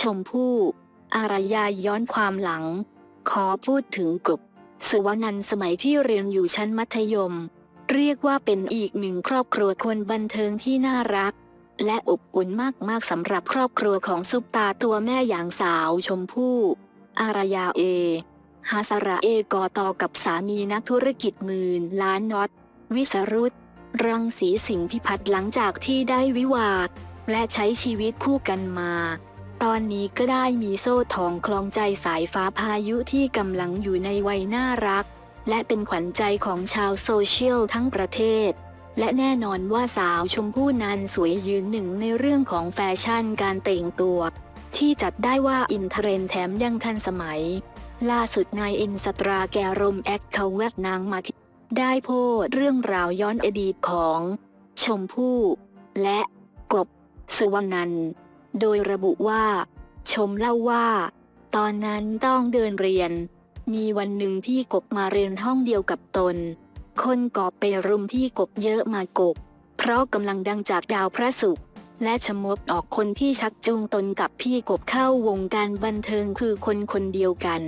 ชมพู่อารยาย้อนความหลัง ขอพูดถึงกบสุวรรณันสมัยที่เรียนอยู่ชั้นมัธยม เรียกว่าเป็นอีกหนึ่งครอบครัวคนบันเทิงที่น่ารัก และอบอุ่นมากๆสำหรับครอบครัวของซุปตาตัวแม่อย่างสาวชมพู่ อารยาเอฮาสระเอกอตอกับสามีนักธุรกิจหมื่นล้านน็อต วิสรุตรังสีสิงห์พิพัฒน์หลังจากที่ได้วิวาและใช้ชีวิตคู่กันมา ตอนนี้ก็ได้มีโซ่ทองคลองใจสายฟ้าพายุที่กำลังอยู่ในวัยน่ารัก และเป็นขวัญใจของชาวโซเชียลทั้งประเทศ และแน่นอนว่าสาวชมพู่นันสวยยืนหนึ่งในเรื่องของแฟชั่นการแต่งตัว ที่จัดได้ว่าอินเทรนด์แถมยังทันสมัย ล่าสุดนายอินสตราแกรมแอคเขาแวบนางมาที่ได้โพสเรื่องราวย้อนอดีตของ ชมพู่ และกบ สุวรรณันท์ โดยระบุว่า ชมเล่าว่า ตอนนั้นต้องเดินเรียน มีวันหนึ่งพี่กบมาเรียนห้องเดียวกับตน คนกอบไปรุมพี่กบเยอะมากบ เพราะกำลังดังจากดาวพระศุกร์และชมดออกคนที่ชักจูงตนกับพี่กบเข้าวงการบันเทิงคือคนคนเดียวกัน